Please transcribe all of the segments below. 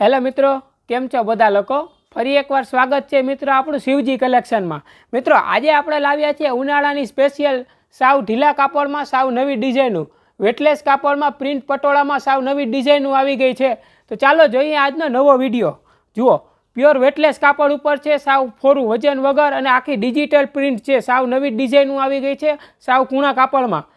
Hello મિત્રો, કેમ છો બધા લોકો? ફરી એકવાર સ્વાગત છે મિત્રો આપણું શિવજી કલેક્શનમાં. મિત્રો, આજે આપણે લાવ્યા છીએ ઉનાળાની સ્પેશિયલ સાવ ઢીલા કાપડમાં સાવ નવી ડિઝાઇનનું. વેટલેસ કાપડમાં પ્રિન્ટ પટોળામાં સાવ નવી ડિઝાઇનનું આવી ગઈ છે. તો ચાલો જોઈએ આજનો નવો વીડિયો. જુઓ પ્યોર વેટલેસ કાપડ ઉપર છે, સાવ ફોરું વજન વગર અને આખી ડિજિટલ પ્રિન્ટ છે, સાવ નવી ડિઝાઇનું આવી ગઈ છે, સાવ કૂણા કાપડમાં.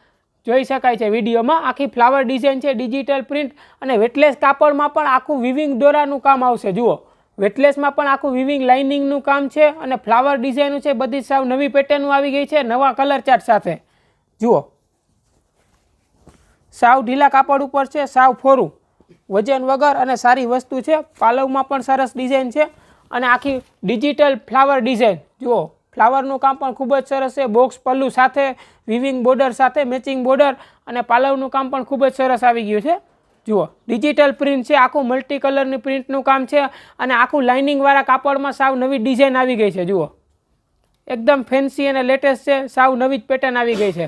જોઈ શકાય છે વિડીયોમાં, આખી ફ્લાવર ડિઝાઇન છે ડિજિટલ પ્રિન્ટ અને વેટલેસ કાપડમાં પણ આખું વિવિંગ દોરાનું કામ આવશે. જુઓ વેટલેસમાં પણ આખું વિવિંગ લાઇનિંગનું કામ છે અને ફ્લાવર ડિઝાઇનનું છે, બધી સાવ નવી પેટર્નનું આવી ગઈ છે, નવા કલર ચાર્ટ સાથે. જુઓ. સાવ ઢીલા કાપડ ઉપર છે, સાવ ફોરું. વજન વગર અને સારી વસ્તુ છે. પાલવમાં પણ સરસ ડિઝાઇન છે અને આખી ડિજિટલ ફ્લાવર ડિઝાઇન જુઓ ફ્લાવરનું કામ પણ ખૂબ જ સરસ છે. બોક્સ પલ્લુ સાથે વિવિંગ બોર્ડર સાથે મેચિંગ બોર્ડર અને પાલવનું કામ પણ ખૂબ જ સરસ આવી ગયું છે. જુઓ ડિજિટલ પ્રિન્ટ છે. આખું મલ્ટી કલરની પ્રિન્ટનું કામ છે અને આખું લાઇનિંગવાળા કાપડમાં સાવ નવી ડિઝાઇન આવી ગઈ છે. જુઓ, એકદમ ફેન્સી અને લેટેસ્ટ છે. સાવ નવી જ પેટર્ન આવી ગઈ છે.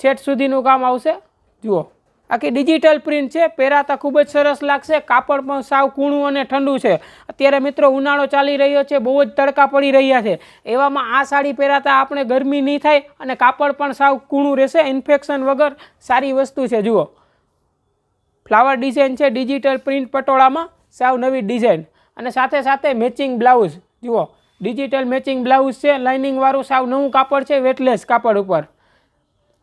છેટ સુધીનું કામ આવશે. જુઓ આખી ડિજિટલ પ્રિન્ટ છે પહેરાતા ખૂબ જ સરસ લાગશે, કાપડ પણ સાવ કૂણું અને ઠંડુ છે. અત્યારે મિત્રો ઉનાળો ચાલી રહ્યો છે, બહુ જ તડકા પડી રહ્યા છે. એવામાં આ સાડી પહેરાતા આપણે ગરમી નહીં થાય અને કાપડ પણ સાવ કૂણું રહેશે ઇન્ફેક્શન વગર સારી વસ્તુ છે, જુઓ. ફ્લાવર ડિઝાઇન છે ડિજિટલ પ્રિન્ટ પટોળામાં સાવ નવી ડિઝાઇન અને સાથે સાથે મેચિંગ બ્લાઉઝ જુઓ. ડિજિટલ મેચિંગ બ્લાઉઝ છે લાઇનિંગવાળું સાવ નવું કાપડ છે વેટલેસ કાપડ ઉપર.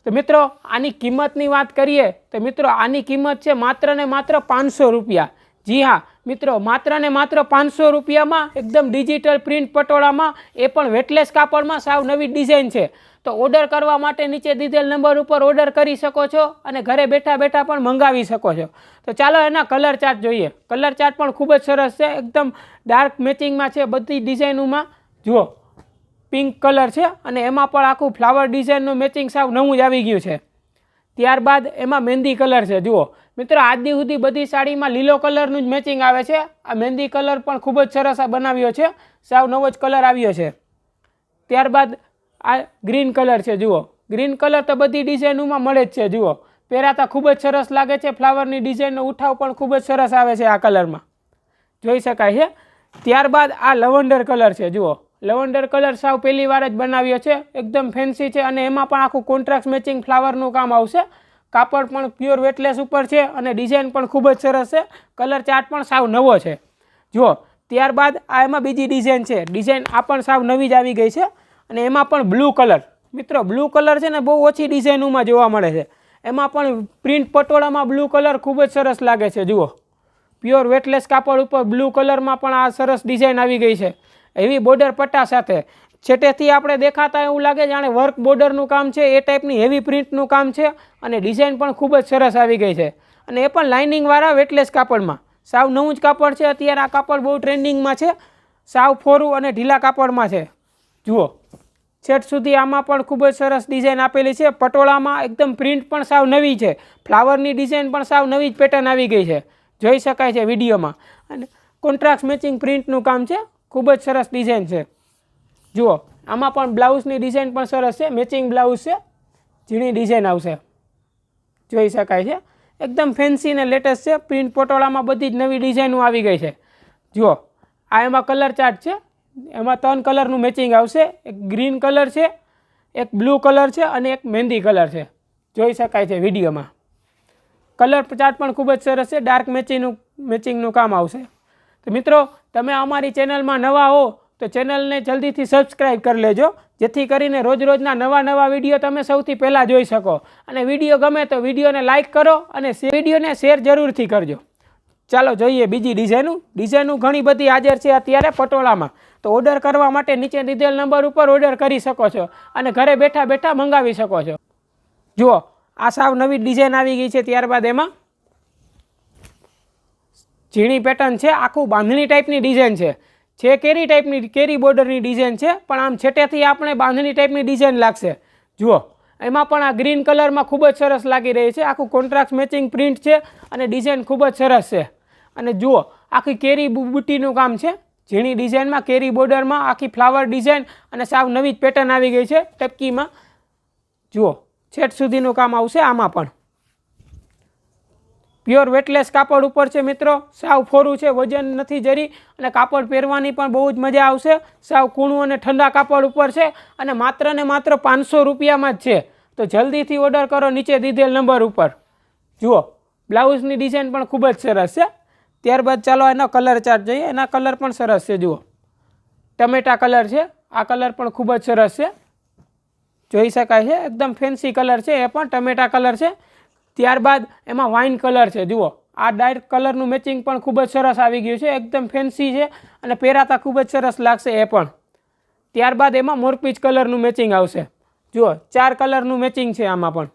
તો મિત્રો, આની કિંમતની વાત કરીએ, તો મિત્રો, આની કિંમત છે માત્ર ને માત્ર પાંચસો રૂપિયા. જી હા, મિત્રો, માત્ર ને માત્ર પાંચસો રૂપિયામાં એકદમ ડિજિટલ પ્રિન્ટ પટોળામાં, એ પણ વેટલેસ કાપડમાં સાવ નવી ડિઝાઇન છે. તો ઓર્ડર કરવા માટે નીચે દીધેલ નંબર ઉપર ઓર્ડર કરી શકો છો અને ઘરે બેઠા બેઠા પણ મંગાવી શકો છો. તો ચાલો એના કલર ચાર્ટ જોઈએ. કલર ચાર્ટ પણ ખૂબ જ સરસ છે. એકદમ ડાર્ક મેચિંગમાં છે બધી ડિઝાઇનોમાં. જુઓ. પિંક કલર છે અને એમાં પણ આખું ફ્લાવર ડિઝાઇનનું મેચિંગ સાવ નવું જ આવી ગયું છે. ત્યારબાદ એમાં મહેંદી કલર છે, જુઓ. મિત્રો આજ સુધી બધી સાડીમાં લીલો કલરનું જ મેચિંગ આવે છે. આ મહેંદી કલર પણ ખૂબ જ સરસ બનાવ્યો છે. સાવ નવો જ કલર આવ્યો છે. ત્યારબાદ આ ગ્રીન કલર છે, જુઓ. ગ્રીન કલર તો બધી ડિઝાઇનોમાં મળે જ છે, જુઓ. પહેરાતા ખૂબ જ સરસ લાગે છે. ફ્લાવરની ડિઝાઇનનો ઉઠાવ પણ ખૂબ જ સરસ આવે છે આ કલરમાં. જોઈ શકાય છે? ત્યારબાદ આ લવંડર કલર છે, જુઓ. લવંડર કલર સાવ પહેલી વાર જ બનાવ્યો છે. એકદમ ફેન્સી છે અને એમાં પણ આખું કોન્ટ્રાક્ટ મેચિંગ ફ્લાવરનું કામ આવશે. કાપડ પણ પ્યોર વેટલેસ ઉપર છે અને ડિઝાઇન પણ ખૂબ જ સરસ છે. કલર ચાર્ટ પણ સાવ નવો છે. જુઓ, ત્યારબાદ આ એમાં બીજી ડિઝાઇન છે. ડિઝાઇન આ પણ સાવ નવી જ આવી ગઈ છે અને એમાં પણ બ્લુ કલર મિત્રો બ્લુ કલર છે ને બહુ ઓછી ડિઝાઇનોમાં જોવા મળે છે. એમાં પણ પ્રિન્ટ પટોળામાં બ્લુ કલર ખૂબ જ સરસ લાગે છે. જુઓ પ્યોર વેટલેસ કાપડ ઉપર બ્લુ કલરમાં પણ આ સરસ ડિઝાઇન આવી ગઈ છે. એવી બોર્ડર પટ્ટા સાથે. છેટેથી આપણે દેખાતા એવું લાગે જાણે વર્ક બોર્ડરનું કામ છે, એ ટાઈપની હેવી પ્રિન્ટનું કામ છે અને ડિઝાઇન પણ ખૂબ જ સરસ આવી ગઈ છે. અને એ પણ લાઇનિંગવાળા વેટલેસ કાપડમાં. સાવ નવું જ કાપડ છે, અત્યારે આ કાપડ બહુ ટ્રેન્ડિંગમાં છે. સાવ ફોરું અને ઢીલા કાપડમાં છે. જુઓ. છેટ સુધી આમાં પણ ખૂબ જ સરસ ડિઝાઇન આપેલી છે. પટોળામાં એકદમ પ્રિન્ટ પણ સાવ નવી છે. ફ્લાવરની ડિઝાઇન પણ સાવ નવી જ પેટર્ન આવી ગઈ છે. જોઈ શકાય છે વિડીયોમાં. અને કોન્ટ્રાક્ટ મેચિંગ પ્રિન્ટનું કામ છે. ખૂબ જ સરસ ડિઝાઇન છે. જુઓ, આમાં પણ બ્લાઉઝની ડિઝાઇન પણ સરસ છે મેચિંગ બ્લાઉઝ છે, ઝીણી ડિઝાઇન આવશે. જોઈ શકાય છે. એકદમ ફેન્સી ને લેટેસ્ટ છે પ્રિન્ટ પટોળામાં બધી જ નવી ડિઝાઇનો આવી ગઈ છે. જુઓ, આ એમાં કલર ચાર્ટ છે. એમાં ત્રણ કલરનું મેચિંગ આવશે. એક ગ્રીન કલર છે, એક બ્લુ કલર છે અને એક મહેંદી કલર છે. જોઈ શકાય છે વિડીયોમાં. કલર ચાર્ટ પણ ખૂબ જ સરસ છે. ડાર્ક મેચિંગનું મેચિંગનું કામ આવશે. તો મિત્રો, તમે અમારી ચેનલમાં નવા હો, તો ચેનલને જલ્દીથી સબસ્ક્રાઈબ કરી લેજો, જેથી કરીને રોજ રોજના નવા નવા વીડિયો તમે સૌથી પહેલાં જોઈ શકો. અને વીડિયો ગમે તો વિડીયોને લાઇક કરો અને વિડીયોને શેર જરૂરથી કરજો. ચાલો જોઈએ બીજી ડિઝાઇનું ડિઝાઇનું ઘણી બધી હાજર છે અત્યારે પટોળામાં. તો ઓર્ડર કરવા માટે નીચે દીધેલ નંબર ઉપર ઓર્ડર કરી શકો છો અને ઘરે બેઠા બેઠા મંગાવી શકો છો. જુઓ, આ સાવ નવી ડિઝાઇન આવી ગઈ છે ત્યારબાદ એમાં ઝીણી પેટર્ન છે, આખું બાંધણી ટાઈપની ડિઝાઇન છે. છે કેરી ટાઈપની કેરી બોર્ડરની ડિઝાઇન છે, પણ આમ છેટેથી આપણે બાંધણી ટાઈપની ડિઝાઇન લાગશે. જુઓ, એમાં પણ આ ગ્રીન કલરમાં ખૂબ જ સરસ લાગી રહી છે, આખું કોન્ટ્રાક્ટ મેચિંગ પ્રિન્ટ છે અને ડિઝાઇન ખૂબ જ સરસ છે. અને જુઓ, આખી કેરી બુટ્ટીનું કામ છે. ઝીણી ડિઝાઇનમાં કેરી બોર્ડરમાં આખી ફ્લાવર ડિઝાઇન અને સાવ નવી જ પેટર્ન આવી ગઈ છે, ટપકીમાં. જુઓ, છેટ સુધીનું કામ આવશે આમાં પણ. પ્યોર વેટલેસ કાપડ ઉપર છે મિત્રો. સાવ ફોરું છે, વજન નથી જરી અને કાપડ પહેરવાની પણ બહુ જ મજા આવશે. સાવ કૂણું અને ઠંડા કાપડ ઉપર છે અને માત્ર ને માત્ર પાંચસો રૂપિયામાં જ છે. તો જલ્દીથી ઓર્ડર કરો નીચે દીધેલ નંબર ઉપર. જુઓ, બ્લાઉઝની ડિઝાઇન પણ ખૂબ જ સરસ છે. ત્યારબાદ ચાલો એનો કલર ચાર્ટ જોઈએ. એના કલર પણ સરસ છે, જુઓ. ટમેટા કલર છે. આ કલર પણ ખૂબ જ સરસ છે. જોઈ શકાય છે? એકદમ ફેન્સી કલર છે. એ પણ ટમેટા કલર છે. ત્યારબાદ એમાં વાઇન કલર છે, જુઓ. આ ડાર્ક કલરનું મેચિંગ પણ ખૂબ જ સરસ આવી ગયું છે, એકદમ ફેન્સી છે અને પહેરાતા ખૂબ જ સરસ લાગશે એ પણ. ત્યારબાદ એમાં મોરપીચ કલરનું મેચિંગ આવશે. જુઓ, ચાર કલરનું મેચિંગ છે આમાં પણ.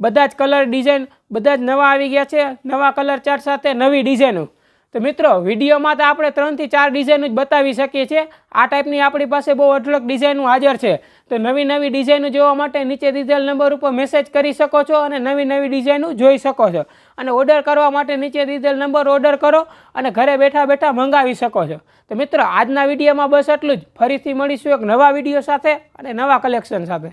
બધા જ કલર ડિઝાઇન બધા જ નવા આવી ગયા છે, નવા કલર ચાર્ટ સાથે, નવી ડિઝાઇનો તો મિત્રો, વિડીયોમાં તો આપણે ત્રણથી ચાર ડિઝાઇન જ બતાવી શકીએ છીએ. આ ટાઈપની આપણી પાસે બહુ અઢળક ડિઝાઇનો હાજર છે. તો નવી નવી ડિઝાઇનો જોવા માટે નીચે દીધેલ નંબર ઉપર મેસેજ કરી શકો છો અને નવી નવી ડિઝાઇનો જોઈ શકો છો. અને ઓર્ડર કરવા માટે નીચે દીધેલ નંબર ઓર્ડર કરો અને ઘરે બેઠા બેઠા મંગાવી શકો છો. તો મિત્રો, આજના વિડીયોમાં બસ એટલું જ. ફરીથી મળીશું એક નવા વીડિયો સાથે અને નવા કલેક્શન સાથે.